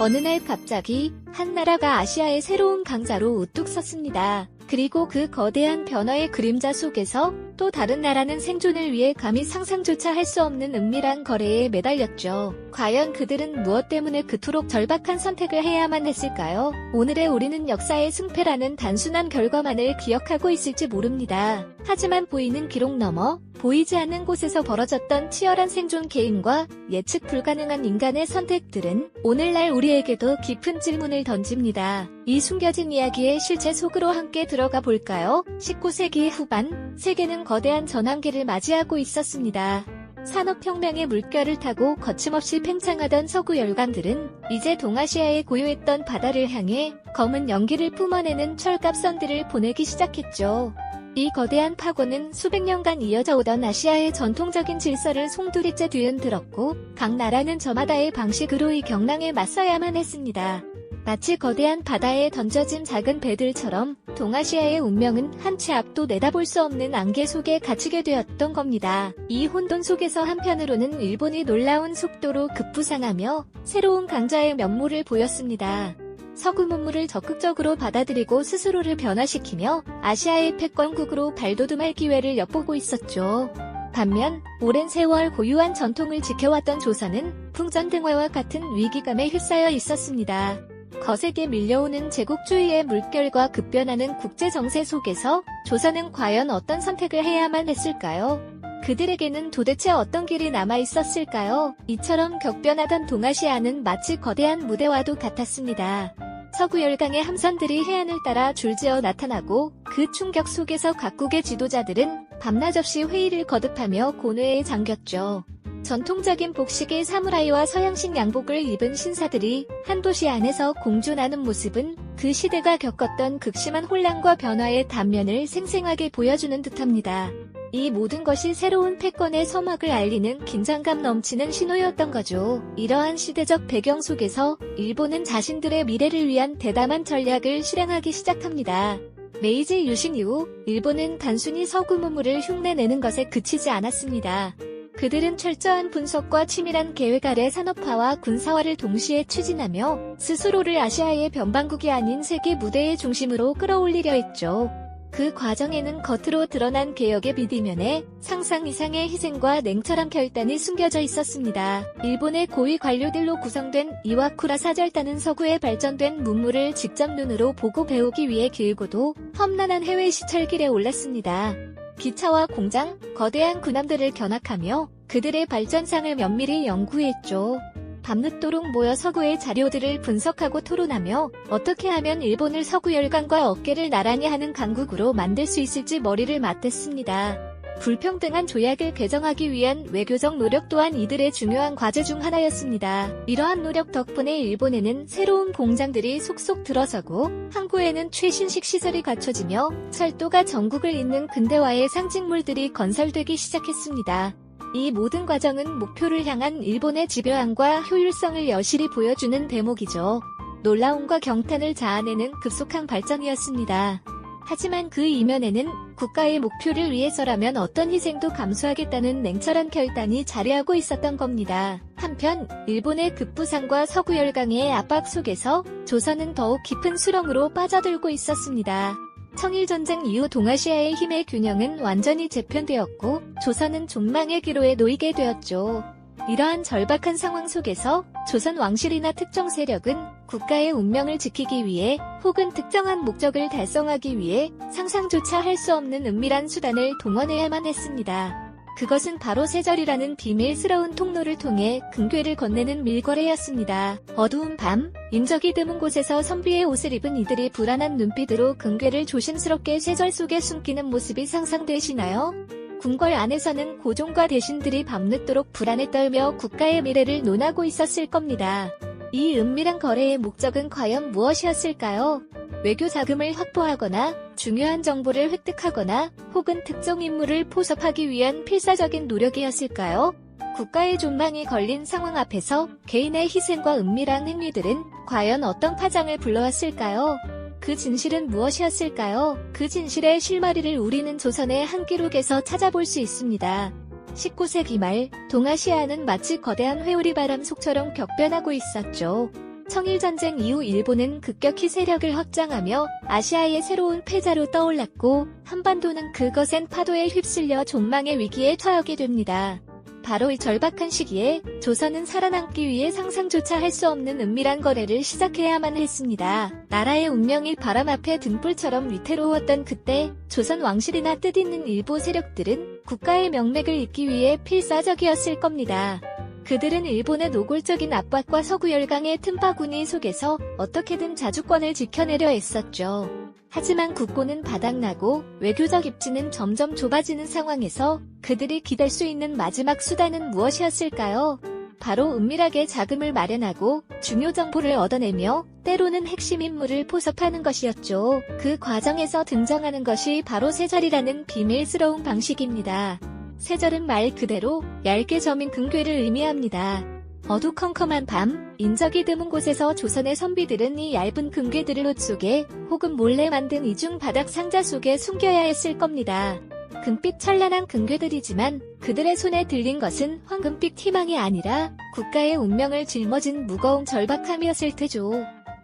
어느 날 갑자기 한 나라가 아시아의 새로운 강자로 우뚝 섰습니다. 그리고 그 거대한 변화의 그림자 속에서 또 다른 나라는 생존을 위해 감히 상상조차 할 수 없는 은밀한 거래에 매달렸죠. 과연 그들은 무엇 때문에 그토록 절박한 선택을 해야만 했을까요? 오늘의 우리는 역사의 승패라는 단순한 결과만을 기억하고 있을지 모릅니다. 하지만 보이는 기록 너머 보이지 않는 곳에서 벌어졌던 치열한 생존 게임과 예측 불가능한 인간의 선택들은 오늘날 우리에게도 깊은 질문을 던집니다. 이 숨겨진 이야기의 실체 속으로 함께 들어가 볼까요? 19세기 후반, 세계는 거대한 전환기를 맞이하고 있었습니다. 산업혁명의 물결을 타고 거침없이 팽창하던 서구 열강들은 이제 동아시아에 고요했던 바다를 향해 검은 연기를 뿜어내는 철갑선들을 보내기 시작했죠. 이 거대한 파고는 수백 년간 이어져 오던 아시아의 전통적인 질서를 송두리째 뒤흔들었고 각 나라는 저마다의 방식으로 이 경랑에 맞서야만 했습니다. 마치 거대한 바다에 던져진 작은 배들처럼 동아시아의 운명은 한채 앞도 내다볼 수 없는 안개 속에 갇히게 되었던 겁니다. 이 혼돈 속에서 한편으로는 일본이 놀라운 속도로 급부상하며 새로운 강자의 면모를 보였습니다. 서구 문물을 적극적으로 받아들이고 스스로를 변화시키며 아시아의 패권국으로 발돋움할 기회를 엿보고 있었죠. 반면 오랜 세월 고유한 전통을 지켜왔던 조선은 풍전등화와 같은 위기감에 휩싸여 있었습니다. 거세게 밀려오는 제국주의의 물결과 급변하는 국제 정세 속에서 조선은 과연 어떤 선택을 해야만 했을까요? 그들에게는 도대체 어떤 길이 남아 있었을까요? 이처럼 격변하던 동아시아는 마치 거대한 무대와도 같았습니다. 서구 열강의 함선들이 해안을 따라 줄지어 나타나고 그 충격 속에서 각국의 지도자들은 밤낮 없이 회의를 거듭하며 고뇌에 잠겼죠. 전통적인 복식의 사무라이와 서양식 양복을 입은 신사들이 한 도시 안에서 공존하는 모습은 그 시대가 겪었던 극심한 혼란과 변화의 단면을 생생하게 보여주는 듯합니다. 이 모든 것이 새로운 패권의 서막을 알리는 긴장감 넘치는 신호였던 거죠. 이러한 시대적 배경 속에서 일본은 자신들의 미래를 위한 대담한 전략을 실행하기 시작합니다. 메이지 유신 이후 일본은 단순히 서구 문물을 흉내내는 것에 그치지 않았습니다. 그들은 철저한 분석과 치밀한 계획 아래 산업화와 군사화를 동시에 추진하며 스스로를 아시아의 변방국이 아닌 세계 무대의 중심으로 끌어올리려 했죠. 그 과정에는 겉으로 드러난 개혁의 비디면에 상상 이상의 희생과 냉철한 결단이 숨겨져 있었습니다. 일본의 고위 관료들로 구성된 이와쿠라 사절단은 서구에 발전된 문물을 직접 눈으로 보고 배우기 위해 길고도 험난한 해외 시철길에 올랐습니다. 기차와 공장, 거대한 군함들을 견학하며 그들의 발전상을 면밀히 연구했죠. 밤늦도록 모여 서구의 자료들을 분석하고 토론하며 어떻게 하면 일본을 서구 열강과 어깨를 나란히 하는 강국으로 만들 수 있을지 머리를 맞댔습니다. 불평등한 조약을 개정하기 위한 외교적 노력 또한 이들의 중요한 과제 중 하나였습니다. 이러한 노력 덕분에 일본에는 새로운 공장들이 속속 들어서고 항구에는 최신식 시설이 갖춰지며 철도가 전국을 잇는 근대화의 상징물들이 건설되기 시작했습니다. 이 모든 과정은 목표를 향한 일본의 집요함과 효율성을 여실히 보여주는 대목이죠. 놀라움과 경탄을 자아내는 급속한 발전이었습니다. 하지만 그 이면에는 국가의 목표를 위해서라면 어떤 희생도 감수하겠다는 냉철한 결단이 자리하고 있었던 겁니다. 한편 일본의 급부상과 서구 열강의 압박 속에서 조선은 더욱 깊은 수렁으로 빠져들고 있었습니다. 청일전쟁 이후 동아시아의 힘의 균형은 완전히 재편되었고 조선은 존망의 기로에 놓이게 되었죠. 이러한 절박한 상황 속에서 조선 왕실이나 특정 세력은 국가의 운명을 지키기 위해 혹은 특정한 목적을 달성하기 위해 상상조차 할 수 없는 은밀한 수단을 동원해야만 했습니다. 그것은 바로 세절이라는 비밀스러운 통로를 통해 근괴를 건네는 밀거래였습니다. 어두운 밤, 인적이 드문 곳에서 선비의 옷을 입은 이들이 불안한 눈빛으로 근괴를 조심스럽게 세절 속에 숨기는 모습이 상상되시나요? 궁궐 안에서는 고종과 대신들이 밤늦도록 불안에 떨며 국가의 미래를 논하고 있었을 겁니다. 이 은밀한 거래의 목적은 과연 무엇이었을까요? 외교 자금을 확보하거나 중요한 정보를 획득하거나 혹은 특정 인물을 포섭하기 위한 필사적인 노력이었을까요? 국가의 존망이 걸린 상황 앞에서 개인의 희생과 은밀한 행위들은 과연 어떤 파장을 불러왔을까요? 그 진실은 무엇이었을까요? 그 진실의 실마리를 우리는 조선의 한 기록에서 찾아볼 수 있습니다. 19세기 말 동아시아는 마치 거대한 회오리 바람 속처럼 격변하고 있었죠. 청일전쟁 이후 일본은 급격히 세력을 확장하며 아시아의 새로운 패자로 떠올랐고 한반도는 그 거센 파도에 휩쓸려 존망의 위기에 처하게 됩니다. 바로 이 절박한 시기에 조선은 살아남기 위해 상상조차 할 수 없는 은밀한 거래를 시작해야만 했습니다. 나라의 운명이 바람 앞에 등불처럼 위태로웠던 그때 조선 왕실이나 뜻있는 일부 세력들은 국가의 명맥을 잇기 위해 필사적이었을 겁니다. 그들은 일본의 노골적인 압박과 서구 열강의 틈바구니 속에서 어떻게든 자주권을 지켜내려 했었죠. 하지만 국고는 바닥나고 외교적 입지는 점점 좁아지는 상황에서 그들이 기댈 수 있는 마지막 수단은 무엇이었을까요? 바로 은밀하게 자금을 마련하고 중요 정보를 얻어내며 때로는 핵심 인물을 포섭하는 것이었죠. 그 과정에서 등장하는 것이 바로 세절이라는 비밀스러운 방식입니다. 세절은 말 그대로 얇게 저민 금괴를 의미합니다. 어두컴컴한 밤, 인적이 드문 곳에서 조선의 선비들은 이 얇은 금괴들을 옷 속에 혹은 몰래 만든 이중 바닥 상자 속에 숨겨야 했을 겁니다. 금빛 찬란한 금괴들이지만 그들의 손에 들린 것은 황금빛 희망이 아니라 국가의 운명을 짊어진 무거운 절박함이었을 테죠.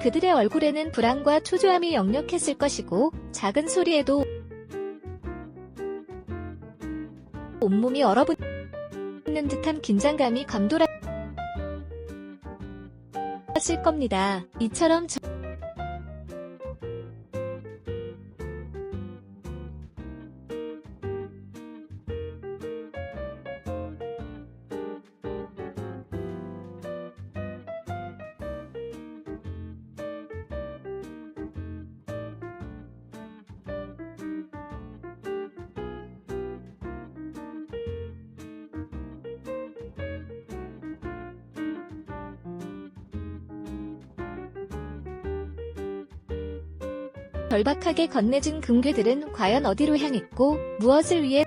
그들의 얼굴에는 불안과 초조함이 역력했을 것이고 작은 소리에도 온몸이 얼어붙는 듯한 긴장감이 감돌았을 겁니다. 이처럼 저- 절박하게 건네진 금괴들은 과연 어디로 향했고 무엇을 위해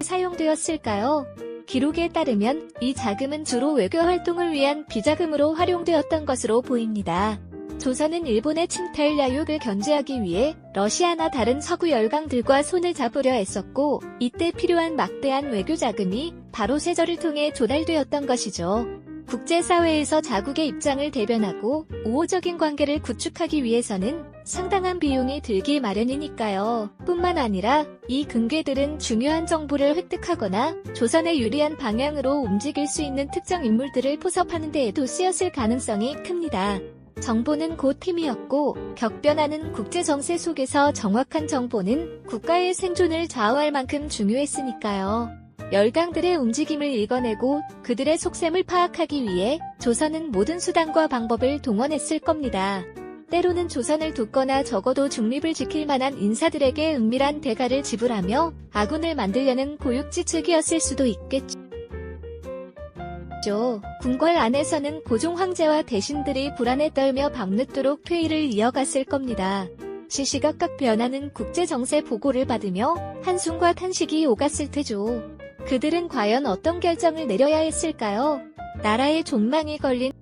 사용되었을까요? 기록에 따르면 이 자금은 주로 외교 활동을 위한 비자금으로 활용되었던 것으로 보입니다. 조선은 일본의 침탈 야욕을 견제하기 위해 러시아나 다른 서구 열강들과 손을 잡으려 했었고 이때 필요한 막대한 외교 자금이 바로 세절을 통해 조달되었던 것이죠. 국제사회에서 자국의 입장을 대변하고 우호적인 관계를 구축하기 위해서는 상당한 비용이 들기 마련이니까요. 뿐만 아니라 이 금괴들은 중요한 정보를 획득하거나 조선에 유리한 방향으로 움직일 수 있는 특정 인물들을 포섭하는 데에도 쓰였을 가능성이 큽니다. 정보는 곧 힘이었고 격변하는 국제 정세 속에서 정확한 정보는 국가의 생존을 좌우할 만큼 중요했으니까요. 열강들의 움직임을 읽어내고 그들의 속셈을 파악하기 위해 조선은 모든 수단과 방법을 동원했을 겁니다. 때로는 조선을 돕거나 적어도 중립을 지킬 만한 인사들에게 은밀한 대가를 지불하며 아군을 만들려는 고육지책이었을 수도 있겠죠. 궁궐 안에서는 고종 황제와 대신들이 불안에 떨며 밤늦도록 회의를 이어갔을 겁니다. 시시각각 변하는 국제 정세 보고를 받으며 한숨과 탄식이 오갔을 테죠. 그들은 과연 어떤 결정을 내려야 했을까요? 나라의 존망이 걸린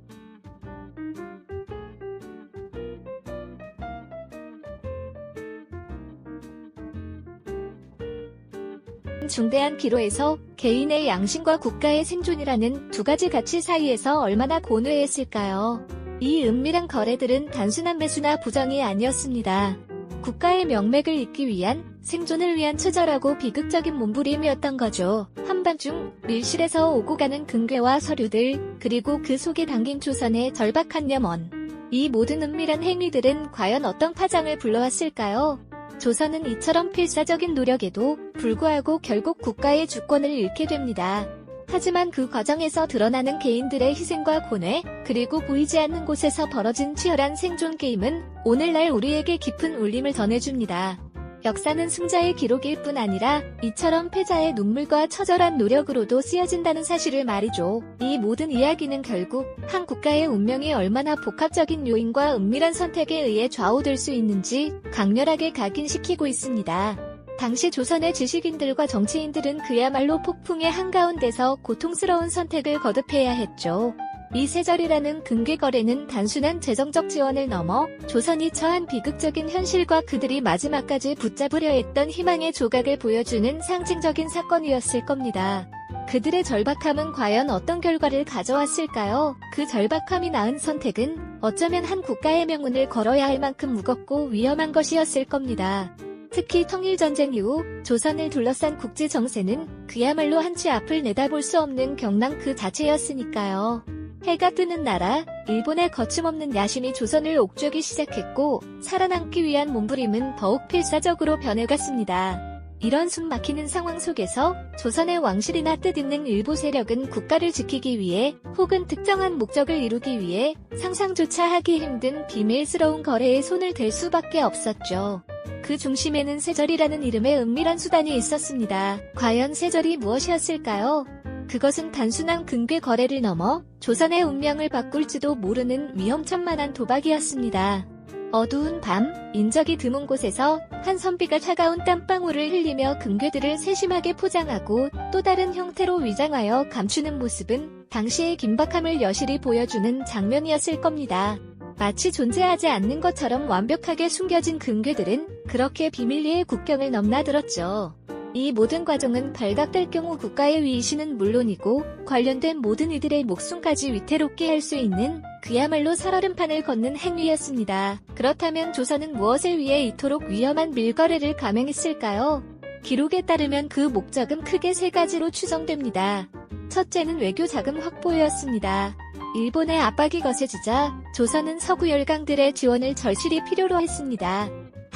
중대한 기로에서 개인의 양심과 국가의 생존이라는 두 가지 가치 사이에서 얼마나 고뇌했을까요? 이 은밀한 거래들은 단순한 매수나 부정이 아니었습니다. 국가의 명맥을 잇기 위한 생존을 위한 처절하고 비극적인 몸부림이었던 거죠. 한밤중 밀실에서 오고 가는 금괴와 서류들 그리고 그 속에 담긴 조선의 절박한 염원 이 모든 은밀한 행위들은 과연 어떤 파장을 불러왔을까요? 조선은 이처럼 필사적인 노력에도 불구하고 결국 국가의 주권을 잃게 됩니다. 하지만 그 과정에서 드러나는 개인들의 희생과 고뇌, 그리고 보이지 않는 곳에서 벌어진 치열한 생존 게임은 오늘날 우리에게 깊은 울림을 전해줍니다. 역사는 승자의 기록일 뿐 아니라 이처럼 패자의 눈물과 처절한 노력으로도 쓰여진다는 사실을 말이죠. 이 모든 이야기는 결국 한 국가의 운명이 얼마나 복합적인 요인과 은밀한 선택에 의해 좌우될 수 있는지 강렬하게 각인시키고 있습니다. 당시 조선의 지식인들과 정치인들은 그야말로 폭풍의 한가운데서 고통스러운 선택을 거듭해야 했죠. 이세절이라는 금괴거래는 단순한 재정적 지원을 넘어 조선이 처한 비극적인 현실과 그들이 마지막까지 붙잡으려 했던 희망의 조각을 보여주는 상징적인 사건이었을 겁니다. 그들의 절박함은 과연 어떤 결과를 가져왔을까요? 그 절박함이 낳은 선택은 어쩌면 한 국가의 명운을 걸어야 할 만큼 무겁고 위험한 것이었을 겁니다. 특히 통일전쟁 이후 조선을 둘러싼 국제 정세는 그야말로 한치 앞을 내다볼 수 없는 경랑 그 자체였으니까요. 해가 뜨는 나라, 일본의 거침없는 야심이 조선을 옥죄기 시작했고 살아남기 위한 몸부림은 더욱 필사적으로 변해갔습니다. 이런 숨 막히는 상황 속에서 조선의 왕실이나 뜻있는 일부 세력은 국가를 지키기 위해 혹은 특정한 목적을 이루기 위해 상상조차 하기 힘든 비밀스러운 거래에 손을 댈 수밖에 없었죠. 그 중심에는 세절이라는 이름의 은밀한 수단이 있었습니다. 과연 세절이 무엇이었을까요? 그것은 단순한 근괴 거래를 넘어 조선의 운명을 바꿀지도 모르는 위험천만한 도박이었습니다. 어두운 밤, 인적이 드문 곳에서 한 선비가 차가운 땀방울을 흘리며 금괴들을 세심하게 포장하고 또 다른 형태로 위장하여 감추는 모습은 당시의 긴박함을 여실히 보여주는 장면이었을 겁니다. 마치 존재하지 않는 것처럼 완벽하게 숨겨진 금괴들은 그렇게 비밀리에 국경을 넘나들었죠. 이 모든 과정은 발각될 경우 국가의 위신은 물론이고 관련된 모든 이들의 목숨까지 위태롭게 할 수 있는 그야말로 살얼음판을 걷는 행위였습니다. 그렇다면 조선은 무엇을 위해 이토록 위험한 밀거래를 감행했을까요? 기록에 따르면 그 목적은 크게 세 가지로 추정됩니다. 첫째는 외교 자금 확보였습니다. 일본의 압박이 거세지자 조선은 서구 열강들의 지원을 절실히 필요로 했습니다.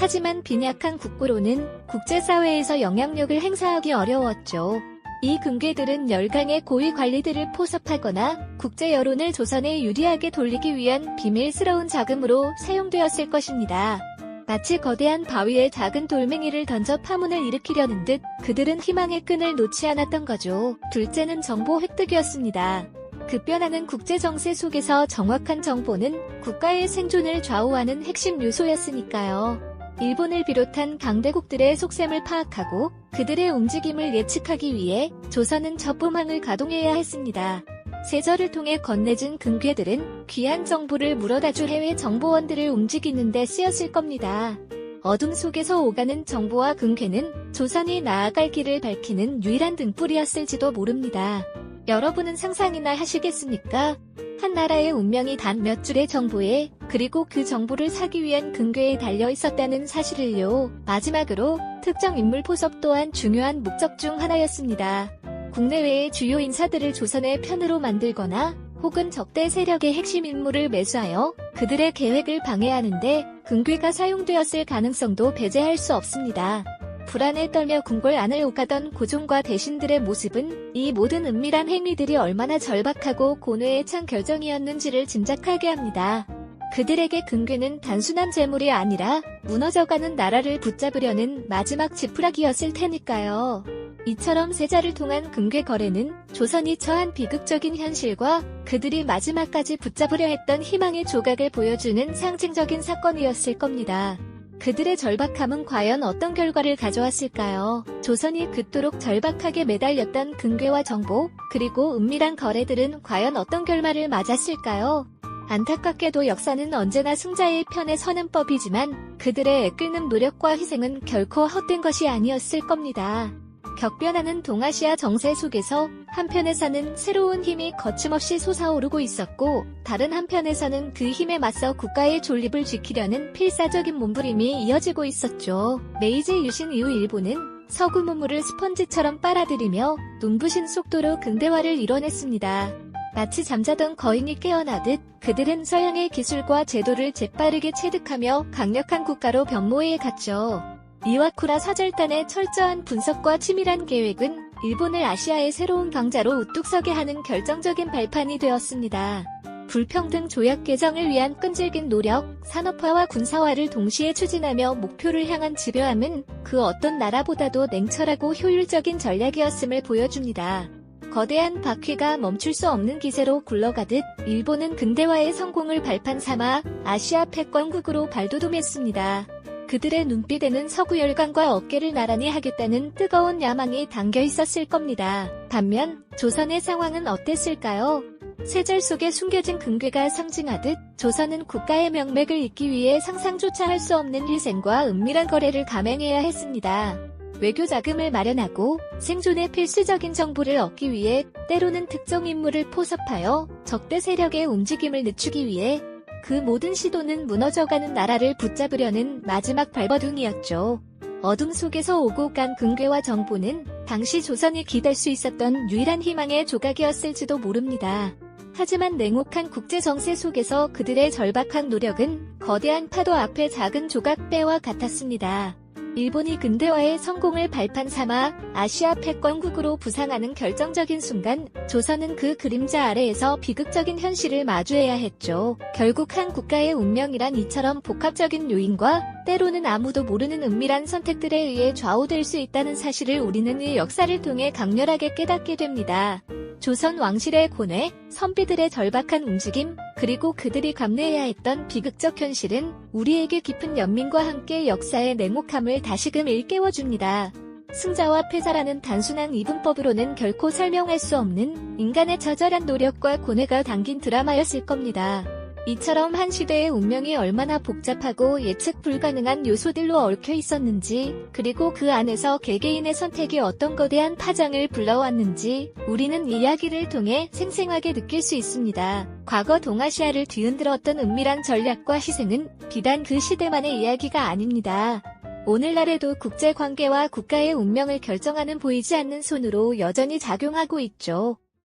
하지만 빈약한 국고로는 국제사회에서 영향력을 행사하기 어려웠죠. 이 금괴들은 열강의 고위 관리들을 포섭하거나 국제 여론을 조선에 유리하게 돌리기 위한 비밀스러운 자금으로 사용되었을 것입니다. 마치 거대한 바위에 작은 돌멩이를 던져 파문을 일으키려는 듯 그들은 희망의 끈을 놓지 않았던 거죠. 둘째는 정보 획득이었습니다. 급변하는 국제 정세 속에서 정확한 정보는 국가의 생존을 좌우하는 핵심 요소였으니까요. 일본을 비롯한 강대국들의 속셈을 파악하고 그들의 움직임을 예측하기 위해 조선은 첩보망을 가동해야 했습니다. 세절을 통해 건네진 금괴들은 귀한 정보를 물어다줄 해외 정보원들을 움직이는 데 쓰였을 겁니다. 어둠 속에서 오가는 정보와 금괴는 조선이 나아갈 길을 밝히는 유일한 등불이었을지도 모릅니다. 여러분은 상상이나 하시겠습니까? 한 나라의 운명이 단 몇 줄의 정보에 그리고 그 정보를 사기 위한 근거에 달려 있었다는 사실을요. 마지막으로 특정 인물 포섭 또한 중요한 목적 중 하나였습니다. 국내외의 주요 인사들을 조선의 편으로 만들거나 혹은 적대 세력의 핵심 인물을 매수하여 그들의 계획을 방해하는데 근괴가 사용되었을 가능성도 배제할 수 없습니다. 불안에 떨며 궁궐 안을 오가던 고종과 대신들의 모습은 이 모든 은밀한 행위들이 얼마나 절박하고 고뇌에 찬 결정이었는지를 짐작하게 합니다. 그들에게 근괴는 단순한 재물이 아니라 무너져가는 나라를 붙잡으려는 마지막 지푸라기였을 테니까요. 이처럼 세자를 통한 근괴 거래는 조선이 처한 비극적인 현실과 그들이 마지막까지 붙잡으려 했던 희망의 조각을 보여주는 상징적인 사건이었을 겁니다. 그들의 절박함은 과연 어떤 결과를 가져왔을까요? 조선이 그토록 절박하게 매달렸던 근괴와 정보, 그리고 은밀한 거래들은 과연 어떤 결말을 맞았을까요? 안타깝게도 역사는 언제나 승자의 편에 서는 법이지만 그들의 애끓는 노력과 희생은 결코 헛된 것이 아니었을 겁니다. 격변하는 동아시아 정세 속에서 한편에서는 새로운 힘이 거침없이 솟아오르고 있었고 다른 한편에서는 그 힘에 맞서 국가의 존립을 지키려는 필사적인 몸부림이 이어지고 있었죠. 메이지 유신 이후 일본은 서구 문물을 스펀지처럼 빨아들이며 눈부신 속도로 근대화를 이뤄냈습니다. 마치 잠자던 거인이 깨어나듯 그들은 서양의 기술과 제도를 재빠르게 체득하며 강력한 국가로 변모해 갔죠. 이와쿠라 사절단의 철저한 분석과 치밀한 계획은 일본을 아시아의 새로운 강자로 우뚝 서게 하는 결정적인 발판이 되었습니다. 불평등 조약 개정을 위한 끈질긴 노력, 산업화와 군사화를 동시에 추진하며 목표를 향한 집요함은 그 어떤 나라보다도 냉철하고 효율적인 전략이었음을 보여줍니다. 거대한 바퀴가 멈출 수 없는 기세로 굴러가듯 일본은 근대화의 성공을 발판 삼아 아시아 패권국으로 발돋움했습니다. 그들의 눈빛에는 서구 열강과 어깨를 나란히 하겠다는 뜨거운 야망이 담겨 있었을 겁니다. 반면 조선의 상황은 어땠을까요? 세절 속에 숨겨진 근괴가 상징하듯 조선은 국가의 명맥을 잇기 위해 상상조차 할 수 없는 희생과 은밀한 거래를 감행해야 했습니다. 외교 자금을 마련하고 생존에 필수적인 정보를 얻기 위해 때로는 특정 인물을 포섭하여 적대 세력의 움직임을 늦추기 위해 그 모든 시도는 무너져가는 나라를 붙잡으려는 마지막 발버둥이었죠. 어둠 속에서 오고 간 근괴와 정보는 당시 조선이 기댈 수 있었던 유일한 희망의 조각이었을지도 모릅니다. 하지만 냉혹한 국제 정세 속에서 그들의 절박한 노력은 거대한 파도 앞에 작은 조각배와 같았습니다. 일본이 근대화의 성공을 발판 삼아 아시아 패권국으로 부상하는 결정적인 순간 조선은 그 그림자 아래에서 비극적인 현실을 마주해야 했죠. 결국 한 국가의 운명이란 이처럼 복합적인 요인과 때로는 아무도 모르는 은밀한 선택들에 의해 좌우될 수 있다는 사실을 우리는 이 역사를 통해 강렬하게 깨닫게 됩니다. 조선 왕실의 고뇌, 선비들의 절박한 움직임, 그리고 그들이 감내해야 했던 비극적 현실은 우리에게 깊은 연민과 함께 역사의 냉혹함을 다시금 일깨워줍니다. 승자와 패자라는 단순한 이분법으로는 결코 설명할 수 없는 인간의 처절한 노력과 고뇌가 담긴 드라마였을 겁니다. 이처럼 한 시대의 운명이 얼마나 복잡하고 예측 불가능한 요소들로 얽혀 있었는지, 그리고 그 안에서 개개인의 선택이 어떤 거대한 파장을 불러왔는지, 우리는 이야기를 통해 생생하게 느낄 수 있습니다. 과거 동아시아를 뒤흔들었던 은밀한 전략과 희생은 비단 그 시대만의 이야기가 아닙니다. 오늘날에도 국제 관계와 국가의 운명을 결정하는 보이지 않는 손으로 여전히 작용하고 있죠.